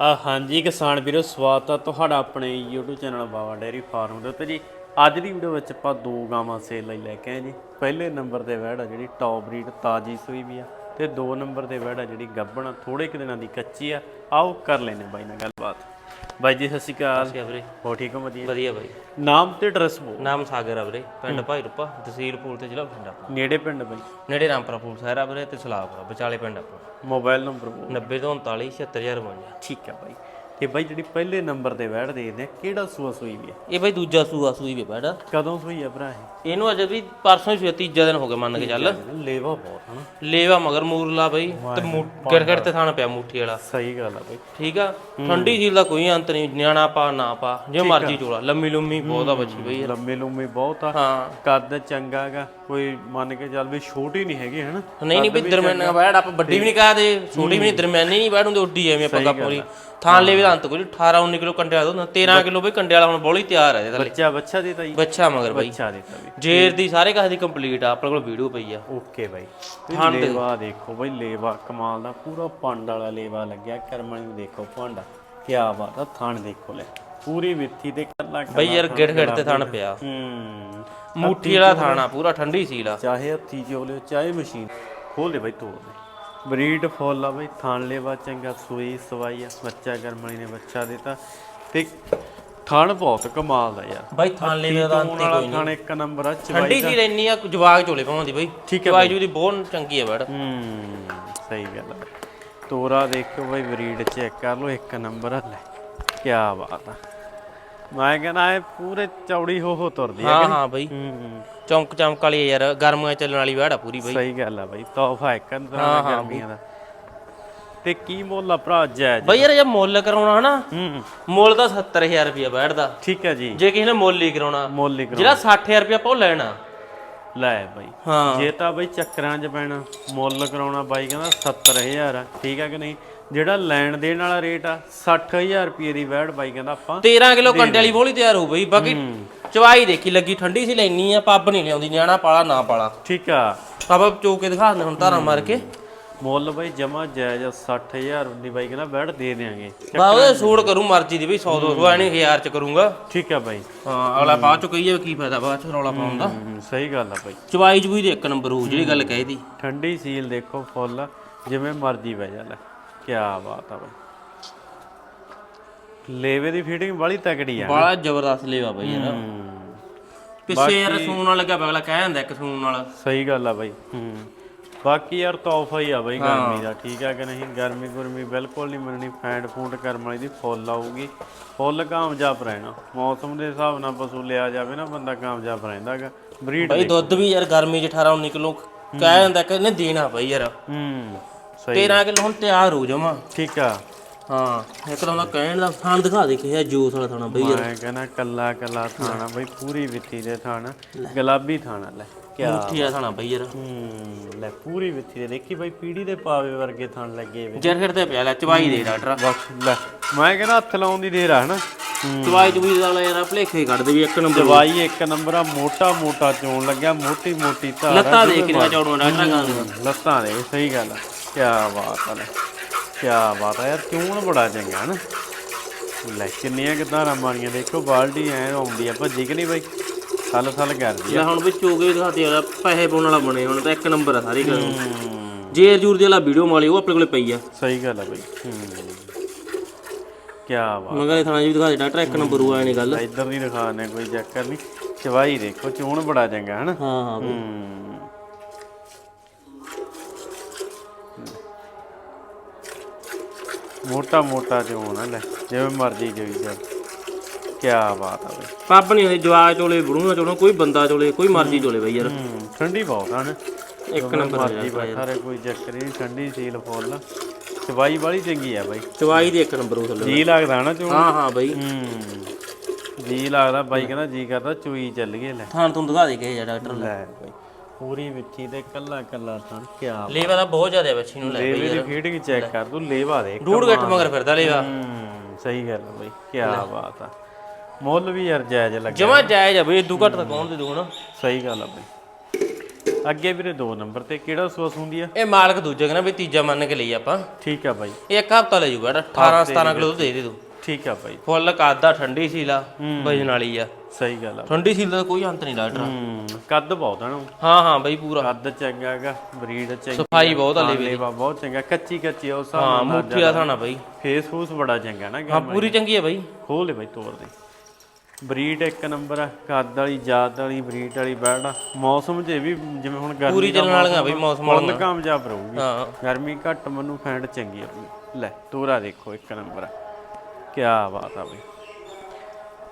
ਆ ਹਾਂਜੀ ਕਿਸਾਨ ਵੀਰੋ ਸਵਾਗਤ ਆ ਤੁਹਾਡਾ ਆਪਣੇ YouTube channel Bawa dairy farm ਦੇ ਉੱਤੇ ਜੀ। ਅੱਜ ਦੀ ਵੀਡੀਓ ਵਿੱਚ ਆਪਾਂ ਦੋ ਗਾਵਾਂ ਸੇਲ ਲਈ ਲੈ ਕੇ ਆਏ ਜੀ। ਪਹਿਲੇ ਨੰਬਰ ਤੇ ਵੈੜ ਆ ਜਿਹੜੀ ਟੌਪ ਬਰੀਡ ਤਾਜੀ ਸੂਈ ਵੀ ਆ ਤੇ ਦੋ ਨੰਬਰ ਤੇ ਵੈੜ ਆ ਜਿਹੜੀ ਗੱਬਣ ਆ, ਥੋੜੇ ਕੁ ਦਿਨਾਂ ਦੀ ਕੱਚੀ ਆ। ਆਓ ਕਰ ਲੈਨੇ ਬਾਈ ਨਾਲ ਗੱਲਬਾਤ। ਬਾਈ ਜੀ ਸਤਿ ਸ਼੍ਰੀ ਅਕਾਲ। ਕਿਆ ਵੀਰੇ। ਹੋ ਠੀਕ ਹੋ? ਵਧੀਆ। ਵਧੀਆ ਬਾਈ। ਨਾਮ ਤੇ ਐਡਰੈਸ ਬੋ ਨਾਮ ਸਾਗਰ ਆ ਵੀਰੇ ਪਿੰਡ ਭਾਈ ਰੂਪਾ ਤਹਿਸੀਲ ਪੂਲ ਤੇ ਜ਼ਿਲ੍ਹਾ ਬਠਿੰਡਾ। ਨੇੜੇ ਪਿੰਡ ਬਾਈ। ਨੇੜੇ ਰਾਮਪੁਰਾ ਪੂਲ ਸਾਰਾ ਵੀਰੇ ਤੇ ਸਲਾਪੁਰਾ ਵਿਚਾਲੇ ਪਿੰਡ ਆਪਣਾ ਮੋਬਾਈਲ ਨੰਬਰ ਬੋ 90 ਤੋਂ 39 76052 ਠੀਕ ਆ ਬਾਈ। ਤੇ ਬਾਈ ਜਿਹੜੀ ਪਹਿਲੇ ਨੰਬਰ ਤੇ ਵੈੜ ਦੇਖਦੇ ਆ ਕਿਹੜਾ ਸੂਆ ਸੂਈ ਵੀ ਆ? ਇਹ ਬਾਈ ਦੂਜਾ ਸੂਆ ਸੂਈ ਵੇ ਬੈੜਾ ਕਦੋਂ ਸੂਈ ਆ ਭਰਾ ਇਹ? ਇਹਨੂੰ ਅਜੇ ਵੀ ਪਰਸੋਂ ਹੀ ਸੂਇਆ ਤੀਜਾ ਦਿਨ ਹੋ ਗਿਆ ਮੰਨ ਕੇ ਚੱਲ। ਲੇਵਾ ਬਹੁਤ ਹਨਾ ਲੇਵਾ ਮਗਰ ਮੂਰਲਾ ਬਾਈ ਤੇ ਗਿਰਗੜ ਤੇ ਥਾਣ ਪਿਆ ਮੁੱਠੀ ਵਾਲਾ। ਸਹੀ ਗੱਲ ਆ ਬਾਈ। ਠੀਕ ਆ? ਠੰਡੀ ਝੀਲ ਦਾ ਕੋਈ ਅੰਤ ਨਹੀਂ ਨਿਆਣਾ ਪਾ ਨਾ ਪਾ ਜੇ ਮਰਜ਼ੀ ਚੋਲਾ। ਲੰਮੀ ਲੰਮੀ ਬਹੁਤ ਆ ਬੱਚੀ ਬਈ ਲੰਮੇ ਲੰਮੇ ਬਹੁਤ ਆ। ਹਾਂ। ਕੱਦ ਚੰਗਾਗਾ ਕੋਈ ਮੰਨ ਕੇ ਚੱਲ ਵੀ ਛੋਟੀ ਨਹੀਂ ਹੈਗੇ ਹਨਾ? ਨਹੀਂ ਨਹੀਂ ਬਈ ਦਰਮਿਆਨਾ ਬੈੜ ਆਪਾਂ ਵੱਡੀ ਵੀ ਨਹੀਂ ਕਹਦੇ ਛੋਟੀ ਵੀ ਨਹੀਂ ਦਰਮਿਆਨੀ ਨਹੀਂ ਬੈੜ ਹੁੰਦੇ ਉੱਡੀ ਐਵੇਂ ਆਪਾਂ ਗੱਪੋਰੀ ਥਾਂ ਲੈ ਵੀ ਅੰਤ ਕੋਈ 18 19 ਕਿਲੋ ਕੰਡੇ ਵਾਲਾ ਦੁੱਧ 13 ਕਿਲੋ ਬਈ ਕੰਡੇ ਵਾਲਾ ਹੁਣ ਬੋਲੀ ਤਿਆਰ ਹੈ ਇਹਦੇ ਥੱਲੇ। ਬੱਚਾ ਬੱਚਾ ਦੇ ਤਾਈ ਬੱਚਾ ਮਗਰ ਬਾਈ। ਬੱਚਾ ਦੇ ਤਾ ਵੀ। ਜੇਰ ਦੀ ਸਾਰੇ ਕਾਸੇ ਦੀ ਕੰਪਲੀਟ ਆ ਆਪਣੇ ਕੋਲ ਵੀਡੀਓ ਪਈ ਆ। Okay bye. ਤੁਸੀਂ ਲੇਵਾ ਦੇਖੋ ਬਾਈ ਲੇਵਾ ਕਮਾਲ ਦਾ ਪੂਰਾ ਪੰਡ ਵਾਲਾ ਲੇਵਾ ਲੱਗਿਆ ਕਰਮਣੀ ਦੇਖੋ ਭਾਂਡਾ ਕੀ ਬਾਤ ਆ ਥਣ ਦੇਖੋ ਲੈ। ਪੂਰੀ ਵਿੱਥੀ ਤੇ ਕੱਲਾ ਬਈ ਯਾਰ ਗਿੜ ਗਿੜ ਤੇ ਥਣ ਪਿਆ। ਹੂੰ। ਮੁੱਠੀ ਵਾਲਾ ਥਾਣਾ ਪੂਰਾ ਠੰਡੀ ਸੀਲ ਆ ਚਾਹੇ ਹੱਥੀ ਚੋਲਿਓ ਚਾਹੇ ਮਸ਼ੀਨ। ਖੋਲ ਦੇ ਬਾਈ ਤੋੜ ਦੇ। ਬਰੀਡ ਫੁੱਲ ਆ ਬਾਈ ਥਣ ਲੇਵਾ ਚੰਗਾ ਸੂਈ ਸਵਾਈ ਆ ਬੱਚਾ ਕਰਮਣੀ ਨੇ ਬੱਚਾ ਦਿੱਤਾ। ਤੇ ਥਣ ਬਹੁਤ ਕਮਾਲ ਦਾ ਯਾਰ। ਬਾਈ ਥਾਂ ਲੈ ਦਾ ਤੋਣ ਵਾਲਾ ਥਣ ਇੱਕ ਨੰਬਰ ਆ ਚਵਾਈ ਠੰਡੀ ਸੀ ਇੰਨੀ ਆ ਜਵਾਗ ਚੋਲੇ ਪਾਉਂਦੀ ਬਾਈ। ਠੀਕ ਹੈ ਜਵਾਗ ਜੂ ਦੀ ਬਹੁਤ ਚੰਗੀ ਆ ਬੈੜ ਹੂੰ ਸਹੀ ਗੱਲ ਆ। ਤੋਰਾ ਦੇਖਿਓ ਬਾਈ ਬਰੀਡ ਚੈੱਕ ਕਰ ਲਓ ਇੱਕ ਨੰਬਰ ਆ ਲੈ। ਕੀ ਬਾਤ ਆ। ਮੈਂ ਕਹਿੰਦਾ ਇਹ ਪੂਰੇ ਚੌੜੀ ਹੋ ਹੋ ਤੁਰਦੀ ਆ ਹਾਂ ਹਾਂ ਬਾਈ। ਹੂੰ ਚੌਂਕ ਚਮਕ ਵਾਲੀ ਆ ਯਾਰ ਗਰਮੀਆਂ ਚੱਲਣ ਵਾਲੀ ਆ ਪੂਰੀ ਬਾਈ। ਸਹੀ ਗੱਲ ਆ ਬਾਈ ਤੋਹਫਾ ਇੱਕ ਦਾ ਗਰਮੀਆਂ ਦਾ। ਤੇ ਕੀ ਮੁੱਲ ਆ ਭਰਾ ਜਾਇਜ਼ ਬਾਈ ਯਾਰ ਜੇ ਮੁੱਲ ਕਰਾਉਣਾ ਹਨਾ ਹੂੰ ਮੁੱਲ ਤਾਂ 70000 ਰੁਪਇਆ ਬੈੜ ਦਾ ਠੀਕ ਹੈ ਜੀ। ਜੇ ਕਿਸੇ ਨੇ ਮੁੱਲ ਹੀ ਕਰਾਉਣਾ ਮੁੱਲ ਹੀ ਕਰਾਓ ਜਿਹੜਾ 60000 ਰੁਪਇਆ ਪਾਉ ਲੈਣਾ। ਲੈ ਬਾਈ। ਹਾਂ। ਜੇ ਤਾਂ ਬਾਈ ਚੱਕਰਾਂ 'ਚ ਪੈਣਾ ਮੁੱਲ ਕਰਾਉਣਾ ਬਾਈ ਕਹਿੰਦਾ 70000 ਆ। ਠੀਕ ਆ ਕਿ ਨਹੀਂ? ਜਿਹੜਾ ਲੈਣ ਦੇਣ ਵਾਲਾ ਰੇਟ ਆ 60000 ਰੁਪਏ ਦੀ ਵੈੜ ਬਾਈ ਕਹਿੰਦਾ ਆਪਾਂ 13 ਕਿਲੋ ਕੰਡੇ ਵਾਲੀ ਬੋਲੀ ਤਿਆਰ ਹੋ ਬਈ ਬਾਕੀ ਚਵਾਈ ਦੇਖੀ ਲੱਗੀ ਠੰਡੀ ਸੀ ਲੈਣੀ ਆ ਪੱਬ ਨਹੀਂ ਲਿਆਉਂਦੀ ਨਿਆਣਾ ਪਾਲਾ ਨਾ ਪਾਲਾ। ਠੀਕ ਆ। ਪਾਪਾ ਚੋ ਕੇ ਦਿਖਾ ਦਿੰਦੇ ਹੁਣ ਧਾਰਾਂ ਮਾਰ ਕੇ। ਮੁੱਲ ਬਾਈ ਜਮਾ ਜਾਇਜ਼ ਆ, 60000 ਦੀ ਬਾਈ ਕਹਿੰਦਾ ਵੈੜ ਦੇ ਦੇਾਂਗੇ ਬਾ ਉਹਦੇ ਸੂਟ ਕਰੂੰ ਮਰਜ਼ੀ ਦੀ ਬਈ 100 200 ਐ ਨਹੀਂ 1000 ਚ ਕਰੂੰਗਾ। ਠੀਕ ਆ ਬਾਈ। ਹਾਂ ਅਗਲਾ ਬਾਅਦ ਚ ਕਹੀਏ ਕੀ ਫਾਇਦਾ ਬਾਅਦ ਚ ਰੌਲਾ ਪਾਉਣ ਦਾ। ਸਹੀ ਗੱਲ ਆ ਬਾਈ। ਚਵਾਈ ਚਬੂਈ ਦੇ ਇੱਕ ਨੰਬਰ ਹੋ ਜਿਹੜੀ ਗੱਲ ਕਹੀ ਦੀ ਠੰਡੀ ਸੀਲ ਦੇਖੋ ਫੁੱਲ ਜਿਵੇਂ ਮਰਜ਼ੀ ਬਹਿ ਜਾ ਲੈ। ਕੀ ਬਾਤ ਆ ਬਾਈ। ਲੇਵੇ ਦੀ ਫੀਟਿੰਗ ਬੜੀ ਤਕੜੀ ਆ ਬੜਾ ਜ਼ਬਰਦਸਤ ਲੇਵਾ ਬਈ ਯਾਰ ਹੂੰ, ਪਿੱਛੇ ਯਾਰ ਸੂਣ ਨਾਲ ਲੱਗਾ ਪਿਆ ਅਗਲਾ ਕਹਿ ਜਾਂਦਾ ਇੱਕ ਸੂਣ ਨਾਲ ਸਹੀ ਗੱਲ ਆ ਬਾਈ। ਹੂੰ। ਬਾਕੀ ਯਾਰ ਤੋਹਫਾ ਹੀ ਆ ਬਾਈ ਗਰਮੀ ਦਾ। ਠੀਕ ਆ ਕਿ ਨਹੀਂ? ਗਰਮੀ ਗੁਰਮੀ ਬਿਲਕੁਲ ਨਹੀਂ ਮੰਨਣੀ। ਫੈਂਟ ਫੂੰਟ ਕਰਮ ਵਾਲੀ ਦੀ ਫੁੱਲ ਆਊਗੀ। ਫੁੱਲ ਕਾਮਯਾਬ ਰਹਿਣਾ। ਮੌਸਮ ਦੇ ਹਿਸਾਬ ਨਾਲ ਪਸ਼ੂ ਲਿਆ ਜਾਵੇ ਨਾ ਬੰਦਾ ਕਾਮਯਾਬ ਰਹਿੰਦਾਗਾ ਬਰੀਡ ਬਈ ਦੁੱਧ ਵੀ ਯਾਰ ਗਰਮੀ ਚ 18 19 ਕਿਲੋ ਕਹਿ ਜਾਂਦਾ ਕਿ ਇਹਨੇ ਦੇਣਾ ਬਈ ਯਾਰ। ਹੂੰ। 13 ਕਿਲੋ ਹੁਣ ਤਿਆਰ ਹੋ ਜਾਵਾਂ। ਠੀਕ ਆ। ਹਾਂ ਇੱਕ ਤਾਂ ਉਹਦਾ ਕਹਿਣ ਦਾ ਥਾਂ ਦਿਖਾ ਦੇ ਕਿ ਇਹ ਜੂਸ ਵਾਲਾ ਥਾਣਾ ਬਈ ਯਾਰ। ਮੈਂ ਕਹਿੰਦਾ ਕੱਲਾ ਕੱਲਾ ਥਾਣਾ ਬਈ ਪੂਰੀ ਵਿੱਥੀ ਦੇ ਥਾਣਾ ਗੁਲਾਬੀ ਥਾਣਾ ਲੈ ਕਿਆ ਮੁੱਠੀ ਆ ਥਾਣਾ ਬਈ ਯਾਰ। ਹੂੰ ਲੈ ਪੂਰੀ ਵਿੱਥੀ ਦੇ ਦੇਖੀ ਬਈ ਪੀੜੀ ਦੇ ਪਾਵੇ ਵਰਗੇ ਥਣ ਲੱਗੇ ਵੇ ਜਰ ਤੇ ਪਿਆ ਲੈ ਚਵਾਈ ਦੇ ਡਾਕਟਰ। ਬਸ ਲੈ ਮੈਂ ਕਹਿੰਦਾ ਹੱਥ ਲਾਉਣ ਦੀ ਦੇਰ ਆ ਹਨਾ? ਚਵਾਈ ਚਬੂਈ ਦਾ ਯਾਰ ਭਲੇਖੇ ਕੱਢ ਦੇ ਵੀ ਇੱਕ ਨੰਬਰ ਦਵਾਈ ਇੱਕ ਨੰਬਰ ਆ ਮੋਟਾ ਮੋਟਾ ਚੋਣ ਲੱਗਿਆ ਮੋਟੀ ਮੋਟੀ ਧਾਰ ਲੱਤਾਂ ਦੇ ਕਿੰਨਾ ਚੌੜਵਾ ਡਾਕਟਰ ਗਾਂ ਲੱਤਾਂ ਦੇ ਸਹੀ ਗੱਲ ਆ। ਕੀ ਬਾਤ ਆ ਲੈ ਕੀ ਬਾਤ ਆ ਯਾਰ ਚੋਣ ਬੜਾ ਚੰਗਾ ਹਨਾ ਲੈ ਕਿੰਨੀਆਂ ਕਿਦਾਂ ਮਾਰੀਆਂ ਦੇਖੋ ਬਾਲਟੀ ਐ ਆਉਂਦੀ ਆ ਭੱਜੀ ਕਿ ਨਹੀਂ ਬਾਈ? ਥਲ ਥਲ ਕਰਦੀ ਆ। ਹੁਣ ਵੀ ਚੋਗੇ ਦਿਖਾਤੇ ਯਾਰ ਪੈਸੇ ਪਾਉਣ ਵਾਲਾ ਬਣੇ ਹੁਣ ਤਾਂ ਇੱਕ ਨੰਬਰ ਆ ਸਾਰੀ ਗੱਲ। ਹੂੰ, ਜੇਰ ਦੀ ਵਾਲਾ ਵੀਡੀਓ ਮਾਲੀ ਉਹ ਆਪਣੇ ਕੋਲੇ ਪਈ ਆ। ਸਹੀ ਗੱਲ ਆ ਬਾਈ। ਹੂੰ। ਕੀ ਬਾਤ ਮਗਰ ਥਾਣਾ ਜੀ ਵੀ ਦਿਖਾ ਦੇ ਡਾਕਟਰ ਇੱਕ ਨੰਬਰ ਉਹ ਨਹੀਂ ਗੱਲ। ਇੱਧਰ ਨਹੀਂ ਦਿਖਾਣੇ ਕੋਈ ਚੱਕਰ ਨਹੀਂ। ਚਵਾਈ ਦੇਖੋ ਚੋਣ ਬੜਾ ਚੰਗਾ ਹਨਾ? ਹਾਂ ਹਾਂ। ਹੂੰ। ਮੋਟਾ ਮੋਟਾ ਚੋਣ ਆ ਲੈ ਜਿਵੇਂ ਮਰਜ਼ੀ ਜੋਈ ਜਾ। ਕੀ ਬਾਤ ਆ ਬਈ। ਪੱਬ ਨਹੀਂ ਹੋਈ ਜਵਾਗ ਚੋਲੇ ਬੜੂਆ ਚੋਲੇ ਕੋਈ ਬੰਦਾ ਚੋਲੇ ਕੋਈ ਮਰਜ਼ੀ ਚੋਲੇ ਬਈ ਯਾਰ। ਹੂੰ ਠੰਡੀ ਬਹੁਤ ਆ ਨਾ। ਇੱਕ ਨੰਬਰ ਮਰਜ਼ੀ ਬੈਠਾ ਰੇ ਕੋਈ ਚੱਕਰ ਨਹੀਂ ਠੰਡੀ ਸੀਲ ਫੁੱਲ। ਚਵਾਈ ਵਾਲੀ ਚੰਗੀ ਆ ਬਾਈ। ਚਵਾਈ ਦੇ ਇੱਕ ਨੰਬਰ ਉਹ ਥੱਲੇ। ਜੀ ਲੱਗਦਾ ਨਾ ਚੋਣ। ਹਾਂ ਹਾਂ ਬਈ। ਹੂੰ ਜੀ ਲੱਗਦਾ ਬਾਈ ਕਹਿੰਦਾ ਜੀ ਕਰਦਾ ਚੋਈ ਚੱਲ ਗਏ ਲੈ। ਥਾਣ ਤੂੰ ਦਿਖਾ ਦੇ ਕੇ ਯਾਰ ਡਾਕਟਰ ਲੈ। ਬਾਈ। ਪੂਰੀ ਵਿੱਥੀ ਤੇ ਕੱਲਾ ਕੱਲਾ ਥਣ ਕੀ ਲੇਵਾ ਤਾਂ ਬਹੁਤ ਜ਼ਿਆਦਾ ਬੱਚੀ ਨੂੰ ਲੈ ਬਈ ਲੇਵੇ ਦੀ ਫੀਟਿੰਗ ਚੈੱਕ ਕਰ ਤੂੰ ਲੇਵਾ ਦੇ ਡੂੜ ਗੱਠ ਮਗਰ ਫਿਰਦਾ ਲੇਵਾ। ਹੂੰ ਸਹੀ ਗੱਲ ਬਈ ਕੀ ਬਾਤ ਆ। ਮੁੱਲ ਵੀ ਯਾਰ ਜਾਇਜ਼ ਲੱਗਿਆ। ਜਮਾ ਜਾਇਜ਼ ਆ ਬਈ ਇਦੂ ਘੱਟ ਤਾਂ ਕੌਣ ਦੇ ਦੂ ਹਣਾ ਸਹੀ ਗੱਲ ਆ ਬਈ। ਅੱਗੇ ਵੀਰੇ ਦੋ ਨੰਬਰ ਤੇ ਕਿਹੜਾ ਸੂਸ ਹੁੰਦੀ ਆ? ਇਹ ਮਾਲਕ ਦੂਜੇ ਕਹਿੰਦਾ ਵੀ ਤੀਜਾ ਮੰਨ ਕੇ ਲਈ ਆਪਾਂ। ਠੀਕ ਆ ਬਾਈ। ਇਹ ਇੱਕ ਹਫਤਾ ਲੈ ਜੂਗਾ 18 17 ਕਿਲੋ ਦੇ ਦੇ ਤੂੰ। ਠੀਕ ਆ ਬਾਈ। ਫੁੱਲ ਕਾਦਾ ਠੰਡੀ ਸੀਲਾ ਵਜਨ ਵਾਲੀ ਆ। ਸਹੀ ਗੱਲ ਆ। ਠੰਡੀ ਸੀਲ ਦਾ ਕੋਈ ਅੰਤ ਨਹੀਂ ਡਾਕਟਰ ਹੂੰ ਕੱਦ ਬਹੁਤ ਆ ਨਾ। ਹਾਂ ਹਾਂ ਬਈ ਪੂਰਾ। ਕੱਦ ਚੰਗਾ ਹੈਗਾ ਬਰੀਡ ਚੰਗੀ ਸਫ਼ਾਈ ਬਹੁਤ ਆ ਹਾਂ, ਲੇਵੇ ਦੀ। ਬਹੁਤ ਚੰਗਾ ਕੱਚੀ ਕੱਚੀ ਆ ਉਸ ਹਾਂ ਮੁੱਠੀ ਦਾ ਥਾਣਾ ਬਈ। ਫੇਸ ਫੂਸ ਬੜਾ ਚੰਗਾ ਨਾ ਹਾਂ ਪੂਰੀ ਚੰਗੀ ਹੈ ਬਈ। ਖੋਲ ਲੈ ਬਾਈ ਤੋੜ ਦੇ। ਬਰੀਡ ਇੱਕ ਨੰਬਰ ਆ ਕੱਦ ਵਾਲੀ ਜਾਤ ਵਾਲੀ ਬਰੀਡ ਵਾਲੀ ਆ। ਮੌਸਮ 'ਚ ਵੀ ਜਿਵੇਂ ਹੁਣ ਗਰਮੀ ਪੂਰੀ ਚੱਲਣ ਵਾਲੀਆਂ ਬਈ ਮੌਸਮ ਵਾਲੀਆਂ। ਕਾਮਯਾਬ ਰਹੂਗੀ। ਹਾਂ। ਗਰਮੀ ਘੱਟ ਮੈਨੂੰ ਫੈਂਡ ਚੰਗੀ ਆ ਬਈ। ਲੈ ਤੋਰਾ ਦੇਖੋ ਇੱਕ ਨੰਬਰ ਆ। ਕੀ ਬਾਤ ਆ ਬਈ।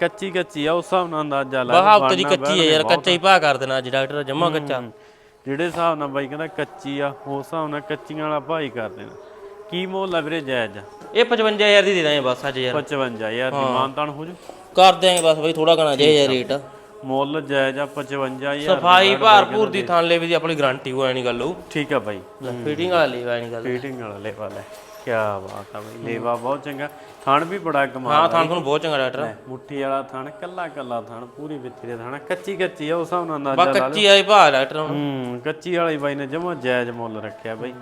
ਕੱਚੀ ਕੱਚੀ ਆ ਉਸ ਹਿਸਾਬ ਨਾਲ ਅੰਦਾਜ਼ਾ ਲਾ ਬਾਹ ਲਓ, ਹਫ਼ਤੇ ਦੀ ਕੱਚੀ ਹੈ ਯਾਰ ਕੱਚਾ ਹੀ ਭਾ ਕਰ ਦੇਣਾ ਅੱਜ ਡਾਕਟਰ ਜਮਾ ਕੱਚਾ। ਜਿਹੜੇ ਹਿਸਾਬ ਨਾਲ ਬਾਈ ਕਹਿੰਦਾ ਕੱਚੀ ਆ ਉਸ ਹਿਸਾਬ ਨਾਲ ਕੱਚੀਆਂ ਵਾਲਾ ਭਾਈ ਕਰ ਦੇਣਾ। ਕੀ ਮੁੱਲ ਆ ਵੀਰੇ ਜਾਇਜ਼? ਆ ਇਹ 55000 ਦੀ ਦੇ ਦਾਂਗੇ ਬਸ ਅੱਜ ਯਾਰ। 55000 ਦੀ ਮਾਨਤਾਨ ਹੋ ਜੂ? ਕਰ ਦਿਆਂਗੇ ਬਸ ਬਈ ਥੋੜਾ ਘਣਾ ਜੇ ਯਾਰ ਰੇਟ। ਮੁੱਲ ਜਾਇਜ਼ ਆ 55000 ਸਫ਼ਾਈ ਭਾਰਪੂਰ ਦੀ ਥਾਂ ਲੈ ਵੀ ਦੀ ਆਪਣੀ ਗਾਰੰਟੀ ਹੋਇਆ ਨਹੀਂ ਗੱਲ ਉਹ ਠੀਕ ਆ ਬਾਈ। ਫਿਟਿੰਗ ਵਾਲਾ ਲੈ ਨਹੀਂ ਗੱਲ। ਫੀਟਿੰਗ ਵਾਲਾ ਲੈ। ਕੀ ਬਾਤ ਆ ਬਈ ਲੇਵਾ ਬਹੁਤ ਚੰਗਾ ਥਣ ਵੀ ਬੜਾ ਕਮਾਲ ਹਾਂ ਥਾਂ ਤੁਹਾਨੂੰ ਬਹੁਤ ਚੰਗਾ ਡਾਕਟਰ ਮੁੱਠੀ ਵਾਲਾ ਥਣ ਕੱਲਾ ਕੱਲਾ ਥਣ ਪੂਰੀ ਵਿੱਥੀ ਦੇ ਥਣ ਕੱਚੀ ਕੱਚੀ ਆ ਉਸ ਹਿਸਾਬ ਨਾਲ ਅੰਦਾਜ਼ਾ ਲਾ ਕੱਚੀ ਆਈ ਭਾ ਡਾਕਟਰ ਹੂੰ ਕੱਚੀ ਵਾਲੀ ਬਾਈ ਨੇ ਜਮਾ ਜਾਇਜ਼ ਮੁੱਲ ਰੱਖਿਆ ਬਾਈ।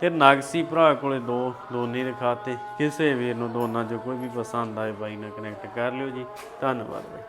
ਤੇ ਨਾਗਸੀ ਭਰਾ ਕੋਲੇ ਦੋ ਦੋਨੇ ਦਿਖਾਤੇ ਕਿਸੇ ਵੀਰ ਨੂੰ ਦੋਨਾਂ ਚੋਂ ਕੋਈ ਵੀ ਪਸੰਦ ਆਏ ਬਾਈ ਨਾਲ ਕਨੈਕਟ ਕਰ ਲਿਓ ਜੀ। ਧੰਨਵਾਦ ਬਾਈ।